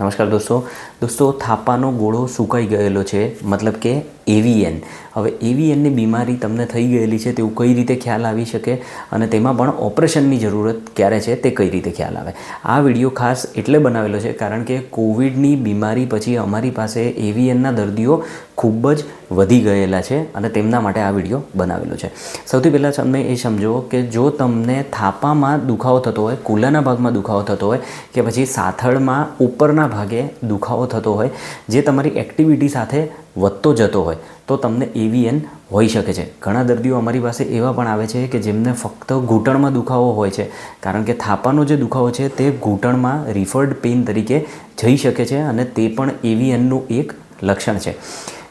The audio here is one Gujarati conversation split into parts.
નમસ્કાર દોસ્તો. દોસ્તો, થાપાનો ગોળો સુકાઈ ગયેલો છે, મતલબ કે એવીએન હવે એવીએનની બીમારી તમને થઈ ગયેલી છે તેવું કઈ રીતે ખ્યાલ આવી શકે અને તેમાં પણ ઓપરેશનની જરૂરત ક્યારે છે તે કઈ રીતે ખ્યાલ આવે? આ વીડિયો ખાસ એટલે બનાવેલો છે કારણ કે કોવિડની બીમારી પછી અમારી પાસે એવીએનના દર્દીઓ ખૂબ જ વધી ગયેલા છે અને તેમના માટે આ વીડિયો બનાવેલો છે. સૌથી પહેલાં તમે એ સમજો કે જો તમને થાપામાં દુખાવો થતો હોય, કુલાના ભાગમાં દુખાવો થતો હોય કે પછી સાથળમાં ઉપરના ભાગે દુખાવો થતો હોય, જે તમારી એક્ટિવિટી સાથે વધતો જતો હોય, તો તમને એવીએન હોઈ શકે છે. ઘણા દર્દીઓ અમારી પાસે એવા પણ આવે છે કે જેમને ફક્ત ઘૂંટણમાં દુખાવો હોય છે. કારણ કે થાપાનો જે દુખાવો છે તે ઘૂંટણમાં રિફર્ડ પેઇન તરીકે જઈ શકે છે અને તે પણ એવીએનનું એક લક્ષણ છે.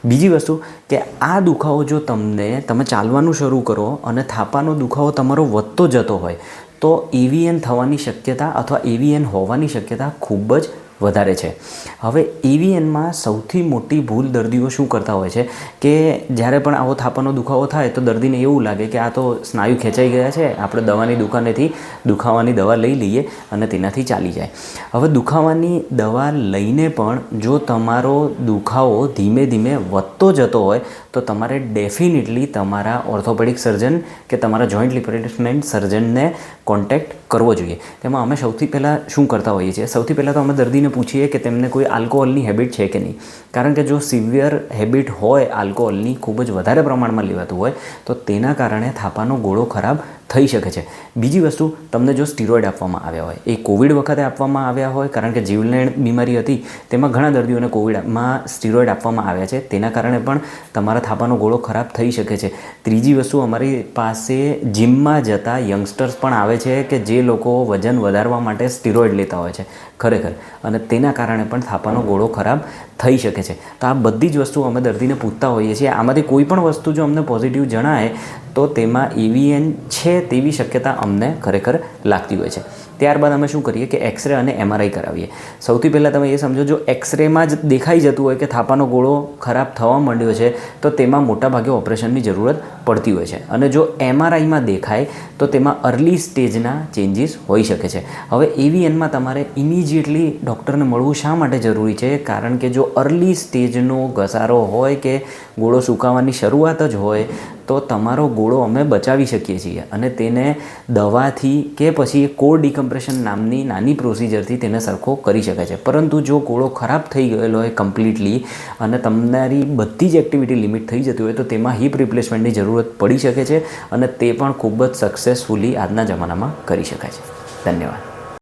બીજી વસ્તુ કે આ દુખાવો જો તમને, તમે ચાલવાનું શરૂ કરો અને થાપાનો દુખાવો તમારો વધતો જતો હોય, તો એવીએન થવાની શક્યતા અથવા એવીએન હોવાની શક્યતા ખૂબ જ વધારે છે. હવે ઇવીએનમાં સૌથી મોટી ભૂલ દર્દીઓ શું કરતા હોય છે? કે જ્યારે પણ આવો થાપાનો દુખાવો થાય તો દર્દીને એવું લાગે કે આ તો સ્નાયુ ખેંચાઈ ગયા છે, આપણે દવાની દુકાનેથી દુખાવાની દવા લઈ લઈએ અને તેનાથી ચાલી જાય. હવે દુખાવાની દવા લઈને પણ જો તમારો દુખાવો ધીમે ધીમે વધતો જતો હોય તો તમારે ડેફિનેટલી તમારા ઓર્થોપેડિક સર્જન કે તમારા જોઈન્ટ રિપ્લેસમેન્ટ સર્જનને કોન્ટેક્ટ કરવો જોઈએ. તેમાં અમે સૌથી પહેલાં શું કરતા હોઈએ છીએ? સૌથી પહેલાં તો અમે દર્દીને પૂછીએ કે તેમને કોઈ આલ્કોહોલની હેબિટ છે કે નહીં? કારણ કે જો સિવિયર હેબિટ હોય આલ્કોહોલની, ખૂબ જ વધારે પ્રમાણમાં લેવાતું હોય, તો તેના કારણે થાપાનો ગોળો ખરાબ થઈ શકે છે. બીજી વસ્તુ, તમને જો સ્ટીરોઇડ આપવામાં આવ્યા હોય, એ કોવિડ વખતે આપવામાં આવ્યા હોય, કારણ કે જીવલેણ બીમારી હતી, તેમાં ઘણા દર્દીઓને કોવિડમાં સ્ટીરોઇડ આપવામાં આવ્યા છે. તેના કારણે પણ તમારા થાપાનો ગોળો ખરાબ થઈ શકે છે. ત્રીજી વસ્તુ, અમારી પાસે જિમમાં જતા યંગસ્ટર્સ પણ આવે છે કે જે લોકો વજન વધારવા માટે સ્ટીરોઇડ લેતા હોય છે, ખરેખર. અને તેના કારણે પણ થાપાનો ગોળો ખરાબ થઈ શકે છે. તો આ બધી જ વસ્તુ અમે દર્દીને પૂછતા હોઈએ છીએ. આમાંથી કોઈ પણ વસ્તુ જો અમને પોઝિટિવ જણાય, તો તેમાં એવીએન છે તેવી શક્યતા અમને ખરેખર લાગતી હોય છે. ત્યારબાદ અમે શું કરીએ કે એક્સરે અને એમઆરઆઈ કરાવીએ. સૌથી પહેલાં તમે એ સમજો જો એક્સરેમાં જ દેખાઈ જતું હોય કે થાપાનો ગોળો ખરાબ થવા માંડ્યો છે, તો તેમાં મોટાભાગે ઓપરેશનની જરૂરત પડતી હોય છે. અને જો એમઆરઆઈમાં દેખાય, તો તેમાં અર્લી સ્ટેજના ચેન્જીસ હોઈ શકે છે. હવે એવીએનમાં તમારે ઇમિજિએટલી ડૉક્ટરને મળવું શા માટે જરૂરી છે? કારણ કે જો અર્લી સ્ટેજનો ઘસારો હોય કે ગોળો સુકાવાની શરૂઆત જ હોય, તો તમારો ગોળો અમે બચાવી શકીએ છીએ. અને તેને દવાથી કે પછી કોર ડિકમ્પ્રેશન નામની નાની પ્રોસિજરથી તેને સરખો કરી શકાય છે. પરંતુ જો કોળો ખરાબ થઈ ગયેલો હોય કમ્પ્લીટલી અને તમારી બધી જ એક્ટિવિટી લિમિટ થઈ જતી હોય તો તેમાં હિપ રિપ્લેસમેન્ટની જરૂરત પડી શકે છે અને તે પણ ખૂબ જ સક્સેસફુલી આજના જમાનામાં કરી શકાય છે. ધન્યવાદ.